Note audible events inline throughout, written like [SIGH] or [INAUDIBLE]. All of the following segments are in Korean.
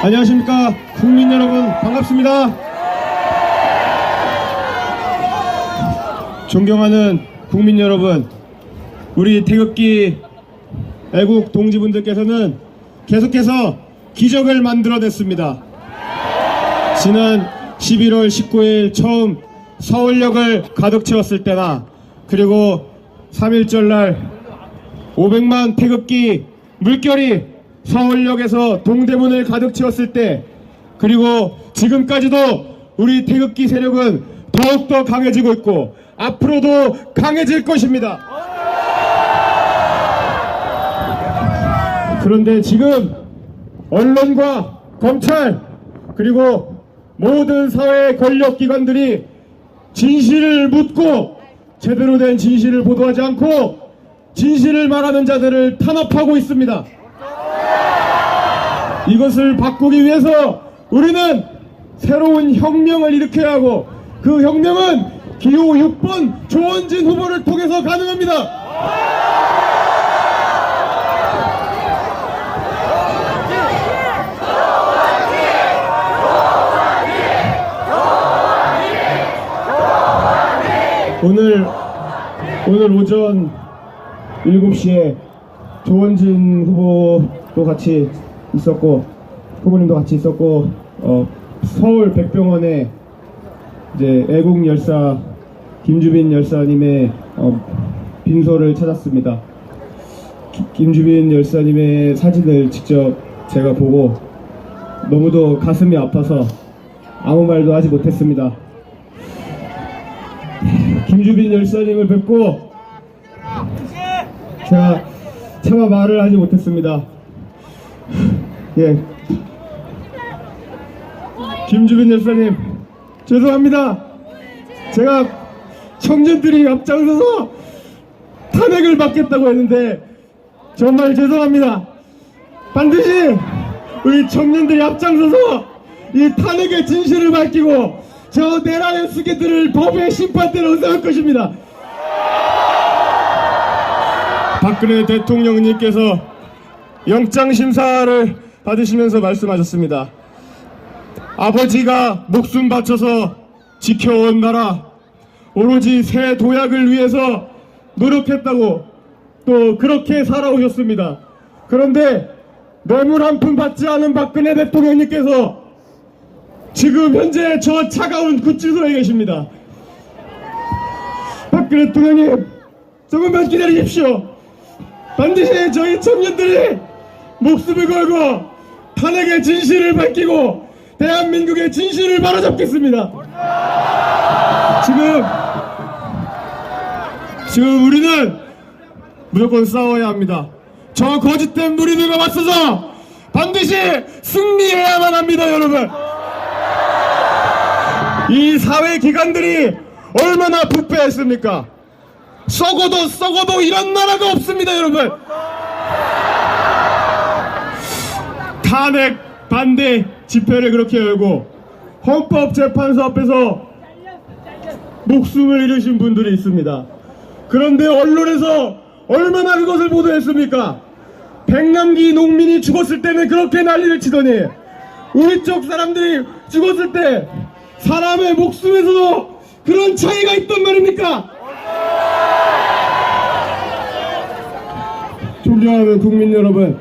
안녕하십니까 국민 여러분 반갑습니다. 존경하는 국민 여러분, 우리 태극기 애국 동지분들께서는 계속해서 기적을 만들어냈습니다. 지난 11월 19일 처음 서울역을 가득 채웠을 때나 그리고 3일절 날 500만 태극기 물결이 서울역에서 동대문을 가득 채웠을 때 그리고 지금까지도 우리 태극기 세력은 더욱더 강해지고 있고 앞으로도 강해질 것입니다. 그런데 지금 언론과 검찰 그리고 모든 사회 권력기관들이 진실을 묻고 제대로 된 진실을 보도하지 않고 진실을 말하는 자들을 탄압하고 있습니다. 이것을 바꾸기 위해서 우리는 새로운 혁명을 일으켜야 하고 그 혁명은 기호 6번 조원진 후보를 통해서 가능합니다. 오늘 오늘 오전 7시에 조원진 후보도 같이 있었고 후보님도 같이 있었고 어, 서울 백병원에 이제 애국 열사 김주빈 열사님의 어, 빈소를 찾았습니다. 기- 김주빈 열사님의 사진을 직접 제가 보고 너무도 가슴이 아파서 아무 말도 하지 못했습니다. 김주빈 열사님을 뵙고 제가 차마 말을 하지 못했습니다. 예. 김주빈 열사님, 죄송합니다. 제가 청년들이 앞장서서 탄핵을 받겠다고 했는데 정말 죄송합니다. 반드시 우리 청년들이 앞장서서 이 탄핵의 진실을 밝히고 저 내란의 수괴들을 법의 심판대로 의상할 것입니다. 박근혜 대통령님께서 영장 심사를 받으시면서 말씀하셨습니다. 아버지가 목숨 바쳐서 지켜온 나라, 오로지 새 도약을 위해서 노력했다고 또 그렇게 살아오셨습니다. 그런데 뇌물 한 푼 받지 않은 박근혜 대통령님께서 지금 현재 저 차가운 구치소에 계십니다. 박근혜 대통령님, 조금만 기다리십시오. 반드시 저희 청년들이 목숨을 걸고 탄핵의 진실을 밝히고 대한민국의 진실을 바로잡겠습니다. 지금 지금 우리는 무조건 싸워야 합니다. 저 거짓된 무리들과 맞서서 반드시 승리해야만 합니다, 여러분. 이 사회 기관들이 얼마나 부패했습니까? 썩어도 썩어도 이런 나라가 없습니다, 여러분. 탄핵 반대 집회를 그렇게 열고 헌법재판소 앞에서 목숨을 잃으신 분들이 있습니다. 그런데 언론에서 얼마나 그것을 보도했습니까? 백남기 농민이 죽었을 때는 그렇게 난리를 치더니 우리 쪽 사람들이 죽었을 때 사람의 목숨에서도 그런 차이가 있단 말입니까? 존경하는 국민 여러분,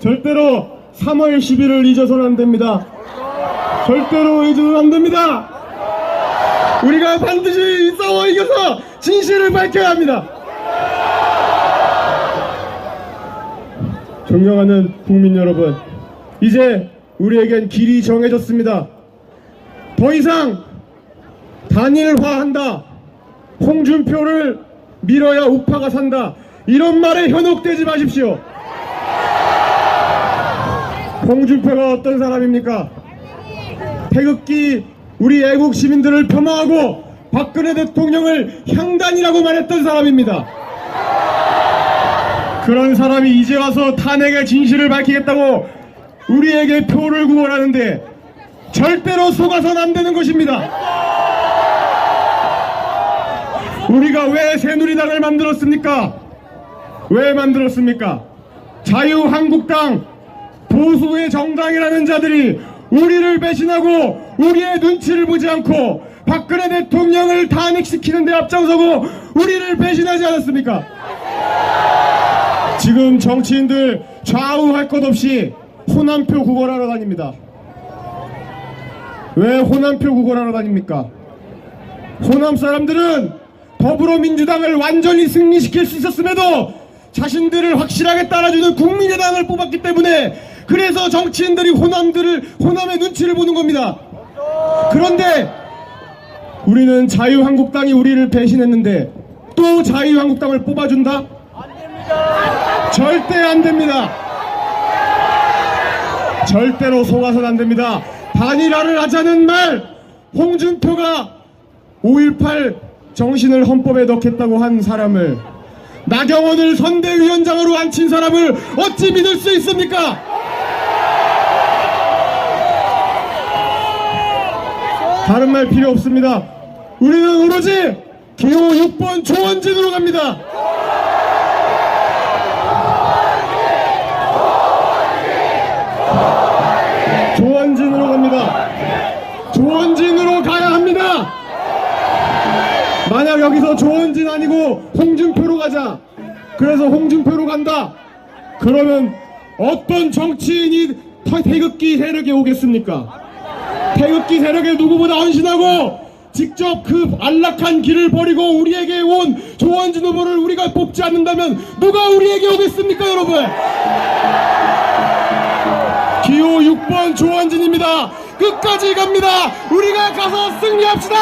절대로 3월 10일을 잊어서는 안 됩니다. 절대로 잊어서는 안 됩니다. 우리가 반드시 싸워 이겨서 진실을 밝혀야 합니다. 존경하는 국민 여러분, 이제 우리에겐 길이 정해졌습니다. 더 이상 단일화한다. 홍준표를 밀어야 우파가 산다. 이런 말에 현혹되지 마십시오. 홍준표가 어떤 사람입니까? 태극기 우리 애국 시민들을 폄하하고 박근혜 대통령을 향단이라고 말했던 사람입니다. 그런 사람이 이제 와서 탄핵의 진실을 밝히겠다고 우리에게 표를 구원하는데 절대로 속아선 안 되는 것입니다. 우리가 왜 새누리당을 만들었습니까? 왜 만들었습니까? 자유한국당 보수의 정당이라는 자들이 우리를 배신하고 우리의 눈치를 보지 않고 박근혜 대통령을 탄핵시키는 데 앞장서고 우리를 배신하지 않았습니까? 지금 정치인들 좌우할 것 없이 호남표 구걸하러 다닙니다. 왜 호남표 구걸하러 다닙니까? 호남 사람들은 더불어민주당을 완전히 승리시킬 수 있었음에도 자신들을 확실하게 따라주는 국민의당을 뽑았기 때문에 그래서 정치인들이 호남들을 호남의 눈치를 보는 겁니다. 그런데 우리는 자유한국당이 우리를 배신했는데 또 자유한국당을 뽑아준다? 절대 안 됩니다. 절대로 속아선 안 됩니다. 단일화를 하자는 말 홍준표가 5.18 정신을 헌법에 넣겠다고 한 사람을 나경원을 선대위원장으로 앉힌 사람을 어찌 믿을 수 있습니까? 다른 말 필요 없습니다. 우리는 오로지 기호 6번 조원진으로 갑니다. 조원진으로 갑니다. 조원진으로 가야 합니다. 만약 여기서 조원진 아니고 홍준표로 가자. 그래서 홍준표로 간다. 그러면 어떤 정치인이 태- 태극기 세력에 오겠습니까? 태극기 세력에 누구보다 헌신하고 직접 그 안락한 길을 버리고 우리에게 온 조원진 후보를 우리가 뽑지 않는다면 누가 우리에게 오겠습니까 여러분? 기호 6번 조원진입니다. 끝까지 갑니다. 우리가 가서 승리합시다.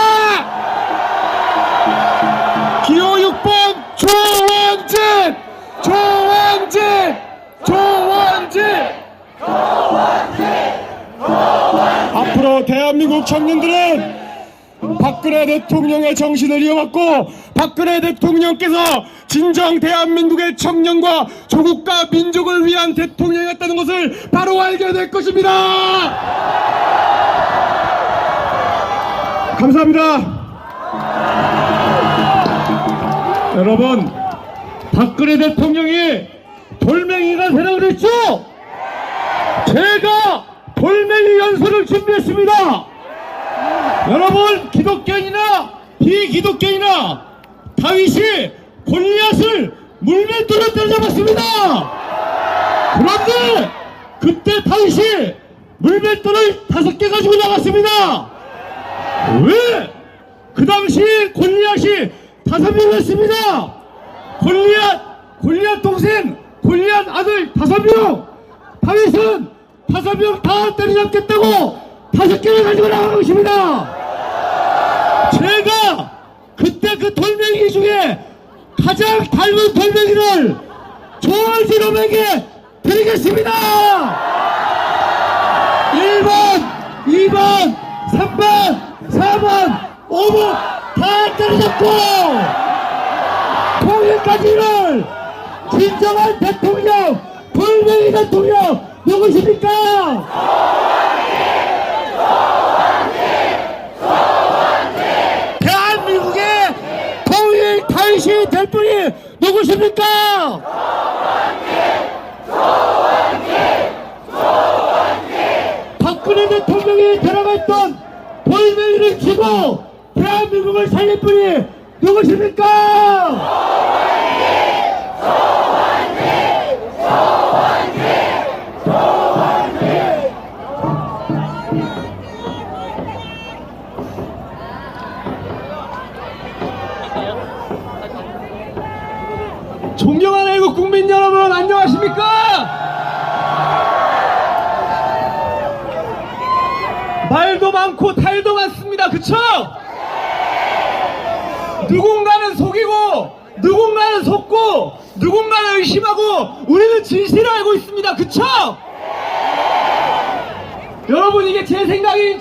한민국 청년들은 박근혜 대통령의 정신을 이어받고 박근혜 대통령께서 진정 대한민국의 청년과 조국과 민족을 위한 대통령이었다는 것을 바로 알게 될 것입니다. 감사합니다. 여러분, 박근혜 대통령이 돌멩이가 되라 그랬죠? 제가 돌멩이 연설을 준비했습니다. 여러분 기독교인이나 비기독교인이나 다윗이 골리앗을 물맷돌로 때려잡았습니다. 그런데 그때 다윗이 물맷돌을 다섯 개 가지고 나갔습니다. 왜? 그 당시 골리앗이 다섯 명이었습니다. 골리앗, 골리앗 동생, 골리앗 아들 다섯 명. 다윗은 다섯 명 다 때려잡겠다고 다섯 개를 가지고 나간 것입니다. 제가 그때 그 돌멩이 중에 가장 닮은 돌멩이를 조원진놈에게 드리겠습니다. 1번, 2번, 3번, 4번, 5번 다 때려잡고 통일까지를 진정한 대통령, 돌멩이 대통령 누구십니까? 대한민국의 통일 다윗이 될 분이 누구십니까? 박근혜 대통령이 들어갔던 돌멩이를 쥐고 대한민국을 살릴 분이 누구십니까? 존경하는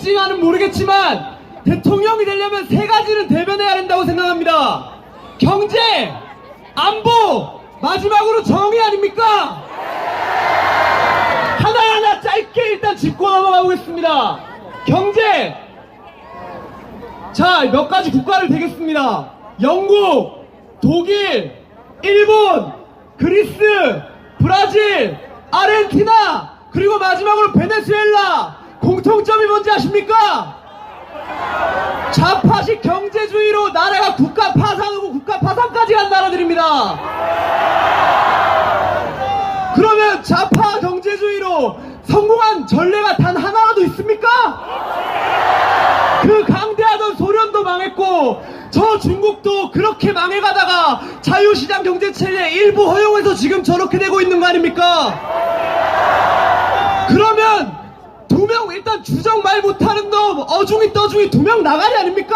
생각인지는 모르겠지만 대통령이 되려면 세 가지는 대변해야 된다고 생각합니다. 경제, 안보, 마지막으로 정의 아닙니까? 하나하나 짧게 일단 짚고 넘어가 보겠습니다. 경제. 자, 몇 가지 국가를 대겠습니다. 영국, 독일, 일본, 그리스, 브라질, 아르헨티나, 그리고 마지막으로 베네수엘라 공통점이 뭔지 아십니까? 좌파식 경제주의로 나라가 국가 파산하고 국가 파산까지 간 나라들입니다. 그러면 좌파 경제주의로 성공한 전례가 단 하나라도 있습니까? 그 강대하던 소련도 망했고 저 중국도 그렇게 망해가다가 자유시장 경제체제 일부 허용해서 지금 저렇게 되고 있는 거 아닙니까? 그러면 일단 주정 말 못하는 놈 어중이 떠중이 두 명 나가리 아닙니까?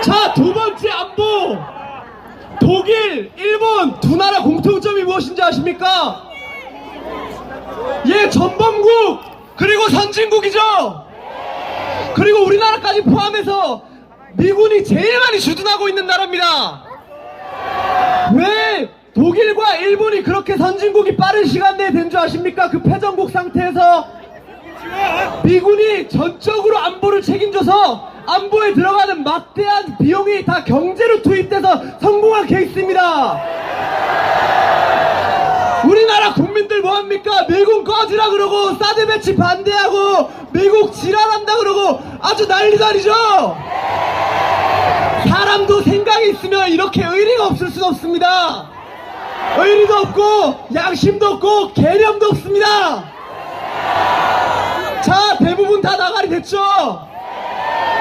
자 두 번째 안보 독일, 일본 두 나라 공통점이 무엇인지 아십니까? 예, 전범국 그리고 선진국이죠. 그리고 우리나라까지 포함해서 미군이 제일 많이 주둔하고 있는 나라입니다. 왜 독일과 일본이 그렇게 선진국이 빠른 시간 내에 된 줄 아십니까? 그 패전국 상태에서 미군이 전적으로 안보를 책임져서 안보에 들어가는 막대한 비용이 다 경제로 투입돼서 성공한 케이스입니다. 우리나라 국민들 뭐합니까? 미국 꺼지라 그러고 사드 배치 반대하고 미국 지랄한다 그러고 아주 난리다리죠. 사람도 생각이 있으면 이렇게 의리가 없을 수는 없습니다. 의리도 없고 양심도 없고 개념도 없습니다. 자 대부분 다 나가리 됐죠.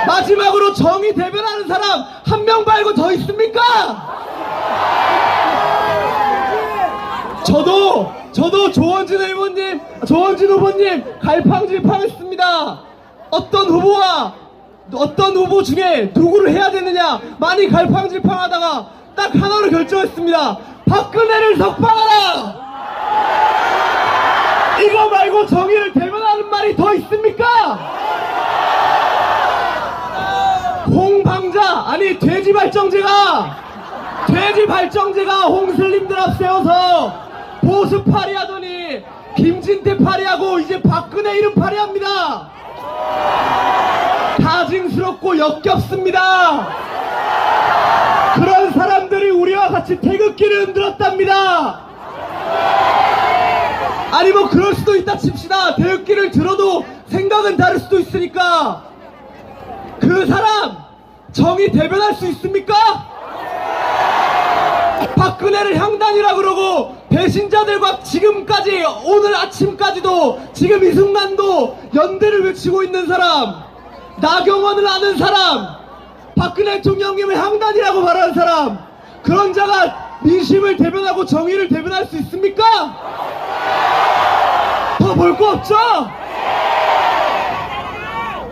마지막으로 정의 대변하는 사람 한 명 말고 더 있습니까? 저도 저도 조원진 의원님, 조원진 후보님 갈팡질팡했습니다. 어떤 후보와 어떤 후보 중에 누구를 해야 되느냐 많이 갈팡질팡하다가 딱 하나로 결정했습니다. 박근혜를 석방하라. 이거 말고 정의를 대변하는 말이 더 있습니까? 홍방자 아니 돼지 발정제가 돼지 발정제가 홍슬림들 앞세워서 보수 파리 하더니 김진태 파리하고 이제 박근혜 이름 파리합니다. 가증스럽고 역겹습니다. 그런 사람들이 우리와 같이 태극기를 흔들었답니다. 아니 뭐 그럴 수도 있다 칩시다. 태극기를 들어도 생각은 다를 수도 있으니까 그 사람 정의 대변할 수 있습니까? 박근혜를 향단이라 그러고 배신자들과 지금까지 오늘 아침까지도 지금 이 순간도 연대를 외치고 있는 사람 나경원을 아는 사람 박근혜 대통령님을 향단이라고 말하는 사람 그런 자가 민심을 대변하고 정의를 대변할 수 있습니까? 더 볼 거 없죠?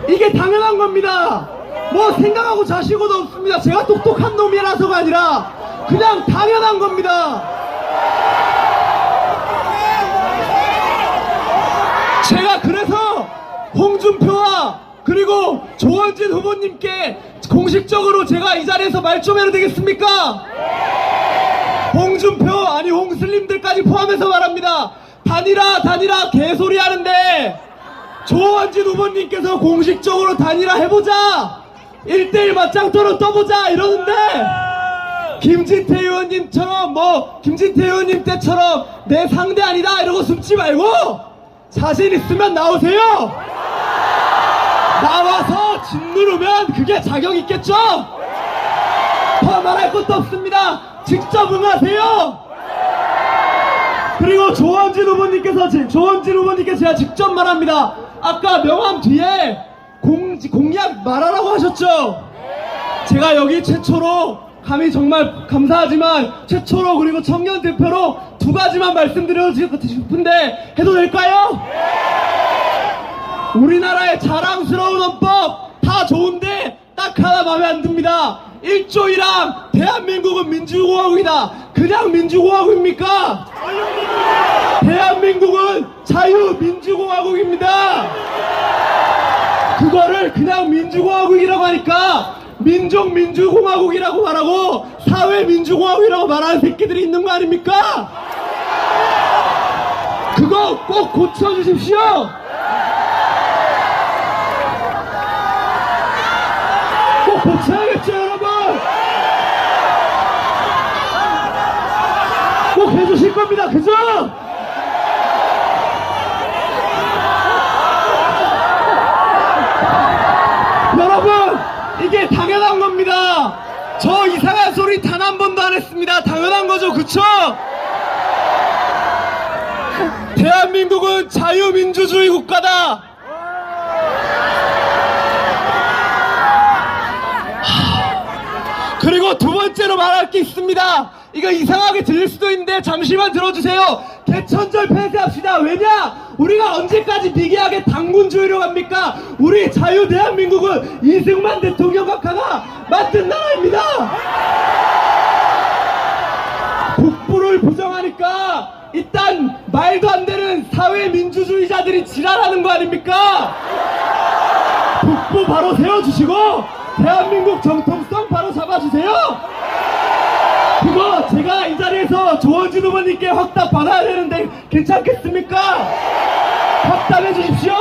이게 당연한 겁니다. 뭐 생각하고 자시고도 없습니다. 제가 똑똑한 놈이라서가 아니라 그냥 당연한 겁니다. 제가 그래서 홍준표와 그리고 조원진 후보님께 공식적으로 제가 이 자리에서 말 좀 해도 되겠습니까? 홍준표 아니 홍슬림들까지 포함해서 말합니다. 단일화 단일화 개소리 하는데 조원진 후보님께서 공식적으로 단일화 해보자 1대1 맞짱 토론 떠보자 이러는데 김진태 의원님처럼 뭐 김진태 의원님 때처럼 내 상대 아니다 이러고 숨지 말고 자신 있으면 나오세요 나와서 짓누르면 그게 자격 있겠죠 더 말할 것도 없습니다 직접 응하세요 그리고 조원진 후보님께서 지- 조원진 후보님께 제가 직접 말합니다. 아까 명함 뒤에 공, 공약 말하라고 하셨죠? 제가 여기 최초로 감히 정말 감사하지만 최초로 그리고 청년 대표로 두 가지만 말씀드리고 싶은데 해도 될까요? 우리나라의 자랑스러운 헌법 다 좋은데 딱 하나 마음에 안 듭니다. 1조이랑 대한민국은 민주공화국이다. 그냥 민주공화국입니까? 대한민국은 자유민주공화국입니다. 그거를 그냥 민주공화국이라고 하니까 민족민주공화국이라고 말하고 사회민주공화국이라고 말하는 새끼들이 있는 거 아닙니까? 그거 꼭 고쳐주십시오. 고쳐야겠죠, 여러분. 꼭 해주실? 겁니다. 그죠? 여러분, 이게 당연한 겁니다. 저 이상한 소리 단 한 번도 안 했습니다. 당연한 거죠. 그쵸? 대한민국은 자유민주주의 국가다. 그리고 두 번째로 말할 게 있습니다. 이거 이상하게 들릴 수도 있는데 잠시만 들어주세요. 개천절 폐쇄합시다. 왜냐? 우리가 언제까지 비계하게 당군주의로 갑니까? 우리 자유 대한민국은 이승만 대통령 각하가 만든 나라입니다. 북부를 부정하니까 일단 말도 안 되는 사회 민주주의자들이 지랄하는 거 아닙니까? 북부 바로 세워주시고 대한민국 정통성 바로 잡아주세요. 그거 제가 이 자리에서 조원진 후보님께 확답 받아야 되는데 괜찮겠습니까? 확답해 주십시오.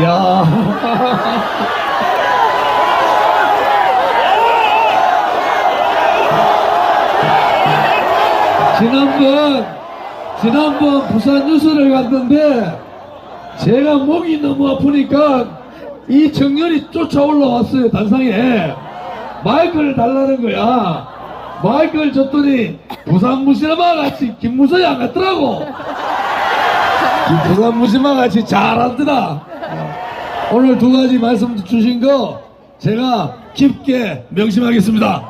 이야. [LAUGHS] 지난번 지난번 부산 뉴스를 갔는데 제가 목이 너무 아프니까 이 청년이 쫓아 올라왔어요 단상에 마이크를 달라는 거야. 마이크를 줬더니 부산 무시마 같이 김무성이 안 갔더라고. 부산 무시마 같이 잘하더라 오늘 두 가지 말씀 주신 거 제가 깊게 명심하겠습니다